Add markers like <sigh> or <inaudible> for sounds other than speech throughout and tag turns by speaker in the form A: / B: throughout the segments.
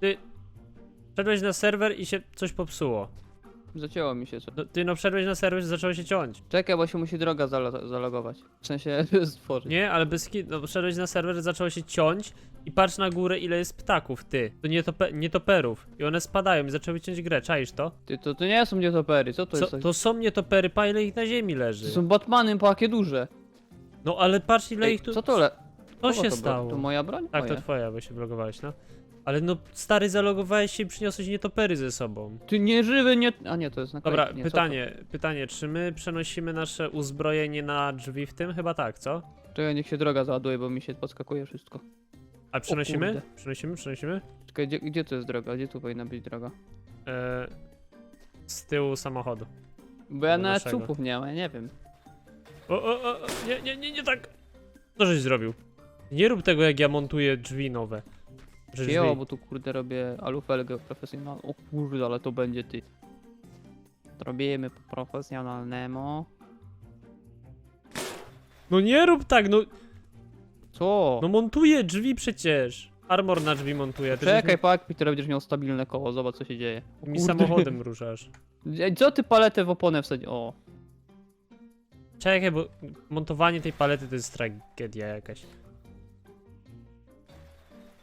A: Ty... Wszedłeś na serwer i się coś popsuło.
B: Zacięło mi się coś.
A: No, ty no wszedłeś na serwer i zaczęło się ciąć.
B: Czekaj, bo się musi droga zalo zalogować. W sensie <laughs> stworzyć.
A: Nie, ale bez kit, no wszedłeś na serwer, zaczęło się ciąć i patrz na górę ile jest ptaków, ty. To nie, tope, nie toperów. I one spadają i zaczęły ciąć grę, czaisz to?
B: Ty, to, to nie są nietopery, co to
A: Co,
B: jest?
A: to są nietopery, pa ile ich na ziemi
B: To
A: leży.
B: są Batmany, po jakie duże.
A: No ale patrz ile
B: Ej,
A: ich tu...
B: Co to le...
A: Co
B: kogo
A: się
B: to było?
A: stało?
B: To moja broń?
A: Tak, to
B: Moja.
A: twoja, bo się vlogowałeś, no. Ale no, stary, zalogowałeś się i przyniosłeś nietopery ze sobą.
B: Ty nie żywy, nie... A nie, to jest na
A: Dobra,
B: nie, co to?
A: pytanie, pytanie, czy my przenosimy nasze uzbrojenie na drzwi w tym? Chyba tak, co?
B: Czekaj, niech się droga załaduje, bo mi się podskakuje wszystko.
A: A przenosimy?
B: kurde.
A: Przenosimy, przenosimy?
B: Czekaj, gdzie, gdzie to jest droga? Gdzie tu powinna być droga?
A: E, z tyłu samochodu.
B: Bo ja
A: Do naszego.
B: słupów nie mam, ja nie wiem.
A: O, o, o, o, nie, nie, nie, nie tak. Co żeś zrobił? Nie rób tego, jak ja montuję drzwi nowe. Drzwi.
B: Jo, bo tu kurde robię alufelgę profesjonalną. O kurde, ale to będzie ty. Robimy po profesjonalnemu.
A: No nie rób tak, no,
B: Co?
A: no montuję drzwi przecież. Armor na drzwi montuję. ty żeś
B: Czekaj, pak, Peter, będziesz miał stabilne koło, zobacz co się dzieje. O
A: Mi, samochodem <laughs> ruszasz.
B: Co ty paletę w oponę wsadził? O.
A: Czekaj, bo montowanie tej palety to jest tragedia jakaś.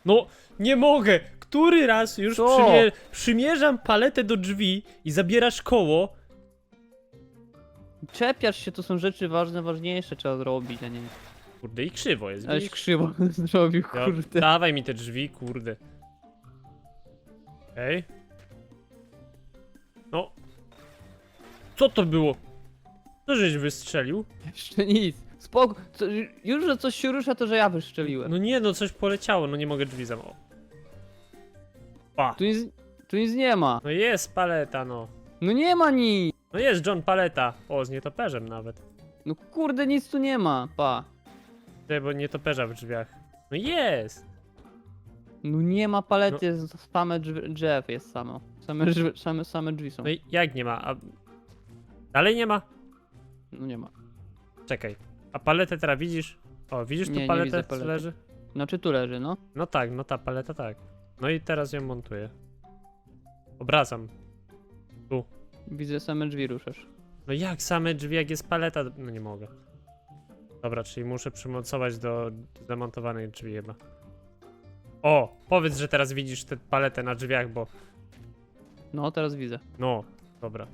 A: No, nie mogę! Który raz już
B: Co?
A: przymie przymierzam paletę do drzwi i zabierasz koło?
B: Czepiasz się, to są rzeczy ważne, ważniejsze trzeba zrobić, a nie.
A: Kurde, i krzywo jest.
B: Aleś
A: widzisz?
B: krzywo <laughs> zrobił,
A: Ja-
B: kurde.
A: Dawaj mi te drzwi, kurde. Ej. No. Co to było? Co żeś wystrzelił?
B: Jeszcze nic. Spoko. Co, już, że coś się rusza, to że ja wyszczeliłem.
A: No nie, no coś poleciało, no nie mogę drzwi zamknąć. Pa.
B: Tu nic, tu nic nie ma.
A: No jest paleta, no.
B: No nie ma nic.
A: No jest John Paleta. O, z nietoperzem nawet.
B: No kurde, nic tu nie ma. Pa.
A: Nie, bo nietoperza w drzwiach. No jest!
B: No nie ma palety, jest same drzew, drzew jest samo. Same, drzwi, same, same drzwi są.
A: No i jak nie ma? A... Dalej nie ma?
B: No nie ma.
A: Czekaj. A paletę teraz widzisz? O, widzisz tu
B: Nie, nie
A: paletę,
B: widzę
A: co
B: palety.
A: leży?
B: Znaczy tu leży, no.
A: No tak, no ta paleta tak. No i teraz ją montuję. Obracam.
B: Widzę same drzwi ruszasz.
A: No jak same drzwi, jak jest paleta? No nie mogę. Dobra, czyli muszę przymocować do zamontowanych drzwi chyba. O, powiedz, że teraz widzisz tę paletę na drzwiach, bo...
B: No, teraz widzę.
A: No, dobra.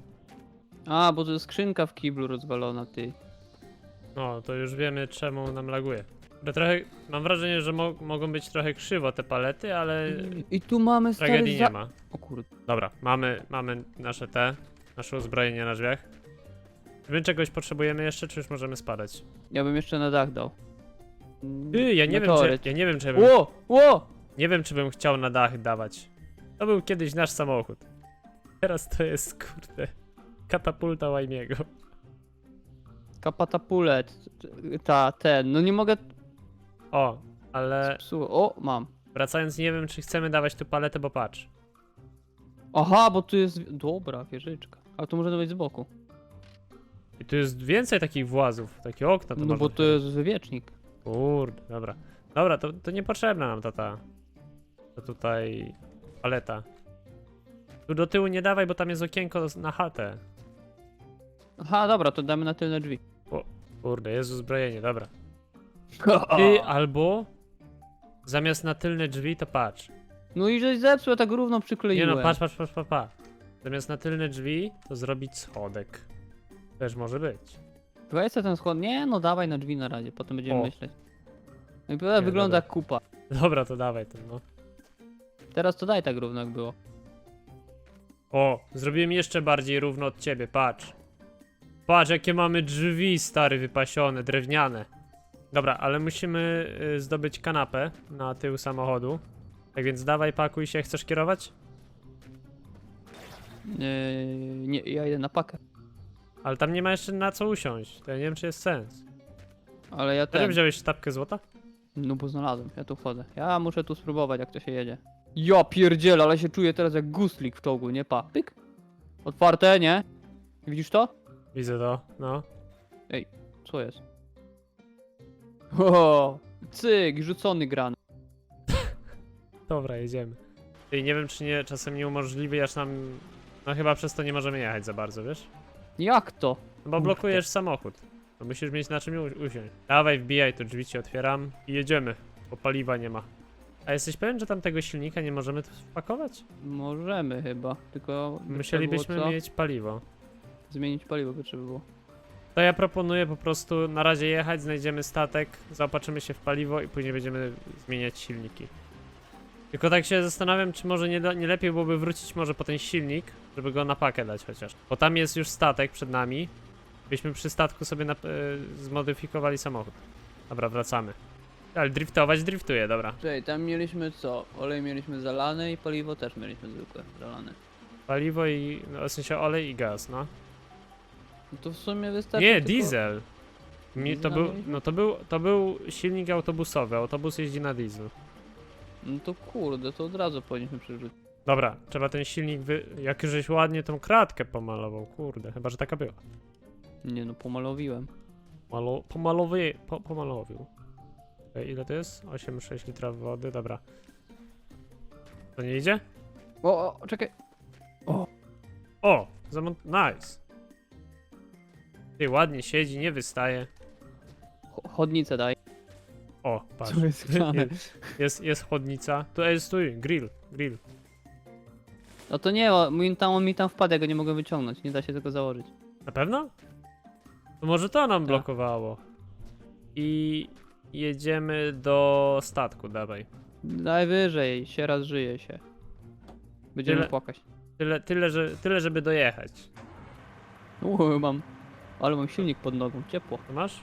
B: A, bo to jest skrzynka w kiblu rozwalona, ty.
A: No, to już wiemy czemu nam laguje. Bo trochę, mam wrażenie, że mo mogą być trochę krzywo te palety, ale
B: I tu mamy stary
A: tragedii
B: za...
A: nie ma.
B: O kurde.
A: Dobra, mamy, mamy nasze te, nasze uzbrojenie na drzwiach. Czy my czegoś potrzebujemy jeszcze, czy już możemy spadać?
B: Ja bym jeszcze na dach dał.
A: Ty, ja nie wiem, czy, ja nie wiem, czy ja bym,
B: Ło, ło!
A: nie wiem, czy bym chciał na dach dawać. To był kiedyś nasz samochód. Teraz to jest, kurde, katapulta Łajmiego.
B: Kapatapulet. Ta, ten. No nie mogę...
A: O, ale
B: Psu... O, mam.
A: wracając, nie wiem, czy chcemy dawać tu paletę, bo patrz.
B: Aha, bo tu jest... Dobra, wieżyczka. Ale to może być z boku.
A: I tu jest więcej takich włazów, takie okna to
B: No
A: można
B: bo to jest wywiecznik.
A: Kurde, dobra. Dobra, to, to niepotrzebna nam ta ta. To tutaj paleta. Tu do tyłu nie dawaj, bo tam jest okienko na chatę.
B: Aha, dobra, to damy na tylne drzwi.
A: Kurde, jest uzbrojenie, dobra. Ty albo zamiast na tylne drzwi to patrz.
B: No i żeś zepsuł, ja tak równo
A: Nie
B: przykleiłem.
A: no, patrz, patrz, patrz, patrz, patrz. Zamiast na tylne drzwi to zrobić schodek. Też może być.
B: Weź sobie ten schod. Nie, no dawaj na drzwi na razie, potem będziemy
A: O.
B: myśleć. No i pewnie wygląda
A: dobra.
B: jak kupa.
A: Dobra, to dawaj ten, no.
B: Teraz to daj tak równo jak było.
A: O, zrobiłem jeszcze bardziej równo od ciebie, patrz. Patrz, jakie mamy drzwi, stary, wypasione, drewniane. Dobra, ale musimy y, zdobyć kanapę na tył samochodu. Tak więc dawaj, pakuj się, chcesz kierować?
B: Yy, nie, ja idę na pakę.
A: Ale tam nie ma jeszcze na co usiąść, to ja nie wiem, czy jest sens.
B: Ale ja ten.
A: wziąłeś sztabkę złota?
B: No bo znalazłem, ja tu wchodzę. Ja muszę tu spróbować jak to się jedzie. Ja pierdzielę, ale się czuję teraz jak guslik w czołgu, nie pa. Pyk. Otwarte, nie? Widzisz to?
A: Widzę to, no.
B: Co jest? <laughs> O, cyk, rzucony gran. <laughs>
A: Dobra, jedziemy. I nie wiem, czy nie czasem nie umożliwiasz nam... No chyba przez to nie możemy jechać za bardzo, wiesz?
B: Jak to?
A: No bo blokujesz samochód. To musisz mieć na czym u- usiąść. Dawaj, wbijaj, tu drzwi ci otwieram i jedziemy, bo paliwa nie ma. A jesteś pewien, że tam tego silnika nie możemy tu wpakować?
B: Możemy chyba, tylko... by
A: Musielibyśmy
B: trzeba było co?
A: mieć paliwo.
B: Zmienić paliwo by trzeba było.
A: To ja proponuję po prostu na razie jechać, znajdziemy statek, zaopatrzymy się w paliwo i później będziemy zmieniać silniki. Tylko tak się zastanawiam, czy może nie, nie lepiej byłoby wrócić może po ten silnik, żeby go na pakę dać chociaż. Bo tam jest już statek przed nami. Byśmy przy statku sobie na, e, zmodyfikowali samochód. Dobra, wracamy. Ale driftować driftuje, dobra.
B: Czekaj, tam mieliśmy co? Olej mieliśmy zalany i paliwo też mieliśmy zwykłe, zalane.
A: Paliwo i, no, w sensie olej i gaz, no.
B: No to w sumie wystarczy
A: Nie,
B: tylko...
A: diesel. Mi, to, był, no to, był, to był silnik autobusowy, autobus jeździ na dieslu.
B: No to kurde, to od razu powinniśmy przerzucić.
A: Dobra, trzeba ten silnik wy... Jak żeś ładnie tą kratkę pomalował, kurde, chyba, że taka była.
B: Nie no, pomalowiłem.
A: Malo... Pomalowy... Po, pomalowił. Ile to jest? 8,6 litra wody, dobra. To nie idzie?
B: O, o czekaj.
A: O! Zamont... Nice! Ty, ładnie siedzi, nie wystaje.
B: Cho- Chodnicę daj.
A: O, patrz.
B: Co jest grane? <laughs>
A: Jest, jest chodnica. Tu jest, stój, grill, grill.
B: No to nie, o, mi tam, on mi tam wpadł, ja go nie mogę wyciągnąć, nie da się tego założyć.
A: Na pewno? To może to nam
B: Tak.
A: blokowało. I jedziemy do statku, dawaj.
B: Najwyżej, się raz żyje się. Będziemy
A: Tyle-
B: płakać.
A: Tyle, tyle, że, tyle, żeby dojechać.
B: Uuu, mam. Ale mam silnik pod nogą, ciepło.
A: Masz?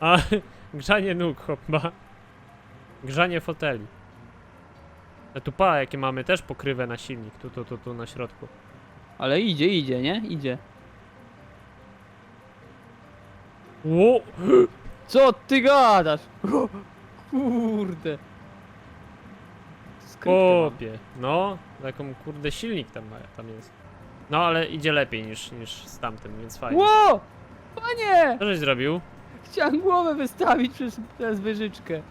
A: A, <laughs> grzanie nóg hop ma. Grzanie foteli. A tu pa, jakie mamy też pokrywę na silnik. Tu, tu, tu, tu na środku.
B: Ale idzie, idzie, nie? Idzie.
A: Ło!
B: Co ty gadasz? <gasps> Kurde. Skrytkę mam.
A: Popie. No, taką kurde silnik tam, ma, tam jest. No, ale idzie lepiej niż, niż z tamtym, więc fajnie.
B: Ło! Panie!
A: Co żeś zrobił?
B: Chciałem głowę wystawić przez, przez wyżyczkę.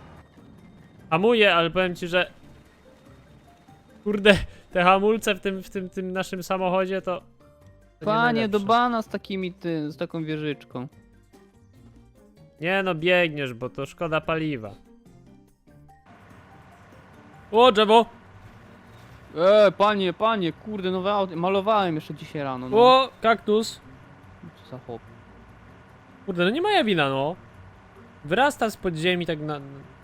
A: Hamuję, ale powiem ci, że... Kurde, te hamulce w tym, w tym, tym naszym samochodzie to... to nie
B: Panie, do bana z takimi ty, z taką wieżyczką.
A: Nie no, biegniesz, bo to szkoda paliwa. O, drzewo!
B: E, panie, panie, kurde, nowe auto. Malowałem jeszcze dzisiaj rano. No.
A: O, kaktus!
B: Co za chłop.
A: Kurde, no nie moja wina, no. Wyrasta z podziemi tak na,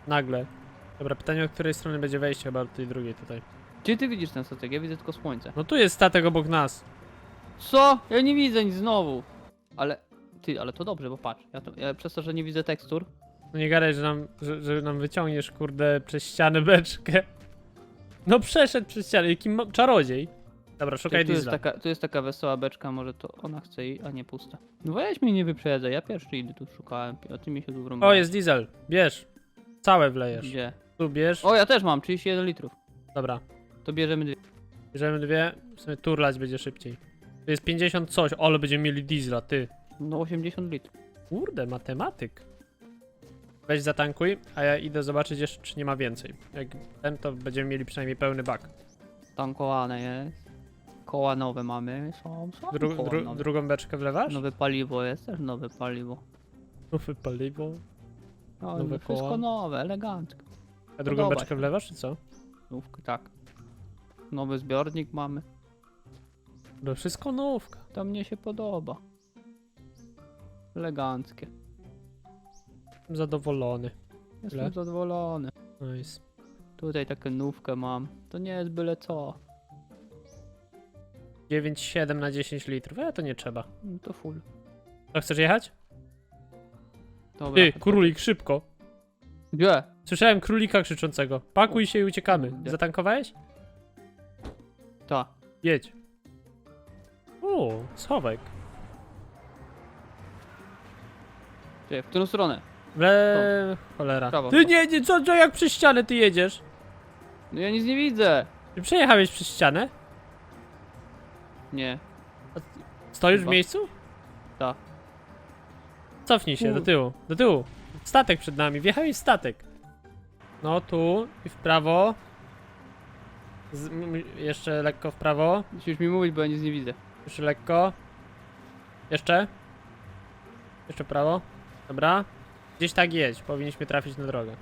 A: nagle. Dobra, pytanie, od której strony będzie wejście, chyba od tej drugiej tutaj.
B: Gdzie ty widzisz ten statek? Ja widzę tylko słońce.
A: No tu jest statek obok nas.
B: Co? Ja nie widzę nic znowu. Ale, ty, ale to dobrze, bo patrz. Ja, to, ja przez to, że nie widzę tekstur.
A: No nie gadaj, że nam, że, że nam wyciągniesz, kurde, przez ścianę beczkę. No przeszedł przez ścianę, jaki ma... czarodziej. Dobra, szukaj
B: tu, jest
A: diesla.
B: taka, tu jest taka wesoła beczka, może to ona chce jej, a nie pusta. No weź mnie nie wyprzedzaj, ja pierwszy idę tu szukałem, a ty mi się tu
A: O,
B: wrąbałeś.
A: jest diesel. Bierz. Całe wlejesz.
B: Gdzie?
A: Tu bierz.
B: O, ja też mam, 31 litrów.
A: Dobra.
B: To bierzemy dwie.
A: Bierzemy dwie. W sumie turlać będzie szybciej. To jest 50 coś, ale będziemy mieli diesla, ty.
B: No 80 litrów.
A: Kurde, matematyk. Weź zatankuj, a ja idę zobaczyć jeszcze, czy nie ma więcej. Jak ten, to będziemy mieli przynajmniej pełny bak.
B: Tankowane jest. Koła nowe mamy. Są, są
A: Dru,
B: koła
A: dru,
B: nowe.
A: drugą beczkę wlewasz?
B: Nowe paliwo jest, też nowe paliwo.
A: Nowe paliwo.
B: No,
A: Nowe
B: no, wszystko
A: koła.
B: nowe, elegancko.
A: A drugą
B: Podoba
A: beczkę
B: się.
A: wlewasz, czy co?
B: Nówki, tak. Nowy zbiornik mamy.
A: No wszystko nówka.
B: To mnie się podoba. Eleganckie.
A: Jestem zadowolony.
B: Jestem zadowolony.
A: Nice.
B: Tutaj taką nówkę mam. To nie jest byle co.
A: 9,7 na 10 litrów. E, to nie trzeba.
B: No to full.
A: To chcesz jechać?
B: Dobra.
A: Ty, królik, szybko.
B: Gdzie?
A: Słyszałem królika krzyczącego. Pakuj się i uciekamy.
B: Kurde.
A: Zatankowałeś?
B: Ta.
A: Jedź. O, schowek.
B: Gdzie? W którą stronę?
A: Le... cholera.
B: Prawo.
A: Ty nie, nie, co, co, jak przez ścianę ty jedziesz?
B: No ja nic nie widzę.
A: Ty przejechałeś przez ścianę?
B: Nie.
A: Stoisz w
B: Chyba.
A: miejscu?
B: Ta.
A: Cofnij się, do
B: U.
A: tyłu, do tyłu. Statek przed nami, wjechałeś w statek. No tu i w prawo. Z, m, jeszcze lekko w prawo.
B: Musisz mi mówić, bo ja nic nie widzę.
A: Jeszcze lekko. Jeszcze. Jeszcze w prawo. Dobra. Gdzieś tak jedź. Powinniśmy trafić na drogę.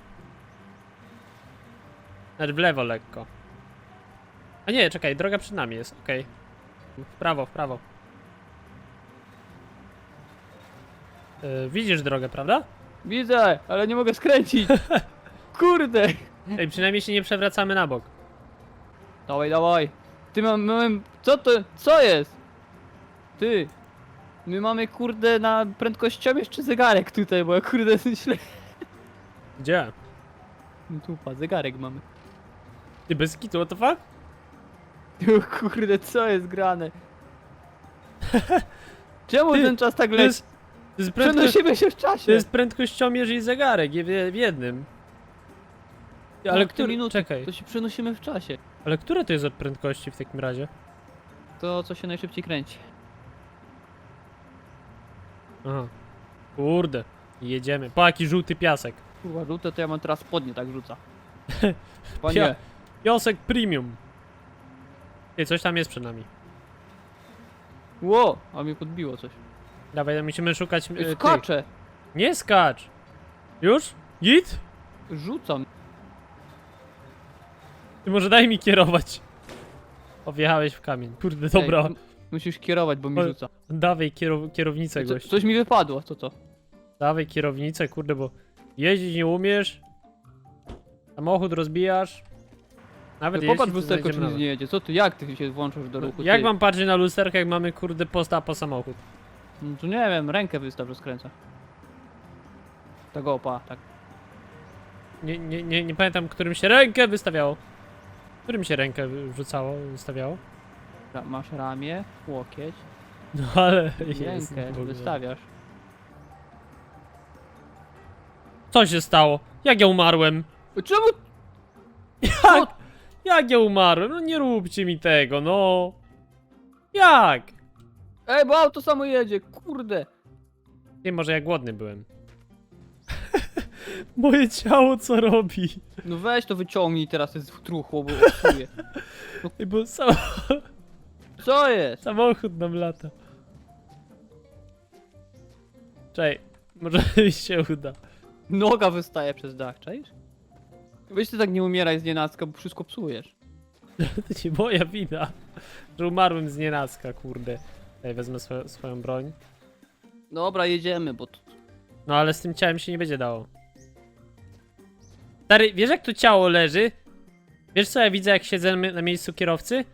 A: Znaczy w lewo lekko. A nie, czekaj, droga przed nami jest, okej. W prawo, w prawo. Yy, widzisz drogę, prawda?
B: Widzę, ale nie mogę skręcić. <laughs> Kurde.
A: Ej, przynajmniej się nie przewracamy na bok.
B: Dawaj, dawaj. Ty mam, mam, co to, co jest? Ty. My mamy kurde na prędkościomierz czy zegarek tutaj, bo ja kurde <laughs> źle.
A: Gdzie?
B: No Tu pa, zegarek mamy.
A: Ty bez kitu, what the fuck? <laughs>
B: Ty, kurde, co jest grane? <laughs> Czemu
A: Ty,
B: ten czas tak
A: To
B: leci?
A: jest, to jest,
B: Przenosimy się w
A: to
B: czasie.
A: jest prędkościomierz i zegarek w, w jednym. Ty, Ale który,
B: minuty,
A: czekaj,
B: To się przenosimy w czasie.
A: ale które to jest od prędkości w takim razie?
B: To, co się najszybciej kręci.
A: Aha. Kurde, jedziemy. Po jaki żółty piasek.
B: Kurwa, żółte to ja mam teraz spodnie tak rzuca. <laughs> Panie,
A: Piasek premium. Ty, coś tam jest przed nami.
B: ło, a mnie podbiło coś.
A: Dawaj, musimy szukać e, tych.
B: Skacze!
A: Nie skacz! Już? Git?
B: Rzucam.
A: Ty może daj mi kierować. O, wjechałeś w kamień. Kurde, dobra.
B: Ej, musisz kierować, bo mi rzuca.
A: Dawaj kierow kierownicę,
B: Co,
A: gość.
B: coś mi wypadło, co to?
A: Dawaj kierownicę, kurde, bo jeździć nie umiesz. Samochód rozbijasz. Nawet jeśli
B: popatrz
A: to
B: w lusterko, czy
A: znajdziemy
B: nic nie jedzie. Co ty, jak ty się włączasz do ruchu?
A: Jak
B: ty?
A: mam patrzeć na lusterkę, jak mamy kurde posta po samochód?
B: No to nie wiem, rękę wystaw, że skręca. Tak opa, tak.
A: Nie, nie, nie, nie pamiętam, którym się rękę wystawiało. Którym się rękę wrzucało, wystawiało?
B: Ra- Masz ramię, łokieć,
A: No ale...
B: i
A: jest w
B: rękę
A: ogóle.
B: wystawiasz.
A: Co się stało? Jak ja umarłem?
B: Czemu?
A: Jak? Jak ja umarłem? No nie róbcie mi tego, no. Jak?
B: Ej, bo auto samo jedzie, kurde.
A: Nie, może ja głodny byłem. <laughs> Moje ciało co robi?
B: No weź to wyciągnij teraz, jest truchło, bo <laughs> psuje.
A: Ej, Bo sam,
B: Co jest?
A: samochód nam lata. Czej, może <laughs> mi się uda.
B: Noga wystaje przez dach, czaisz? Weź ty tak nie umieraj z nienacka, bo wszystko psujesz. <laughs>
A: To nie moja wina, że umarłem z nienacka, kurde. Ej, wezmę swo swoją broń.
B: Dobra, jedziemy, bo to...
A: No ale z tym ciałem się nie będzie dało. Stary, wiesz jak tu ciało leży? Wiesz co ja widzę jak siedzę na na miejscu kierowcy?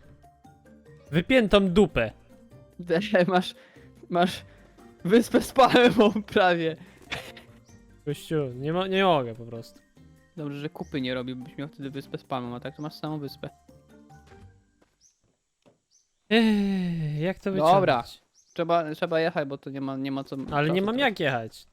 A: Wypiętą dupę.
B: Te, masz... Masz... Wyspę spalewą prawie.
A: Gościu, nie, mo nie mogę po prostu.
B: Dobrze, że kupy nie robi, byś miał wtedy wyspę z palmą, a tak to masz samą wyspę.
A: Ech, jak to wyciągnąć?
B: Dobra. Trzeba, trzeba jechać, bo to nie ma, nie ma co...
A: Ale nie
B: czasu
A: mam
B: teraz.
A: jak jechać.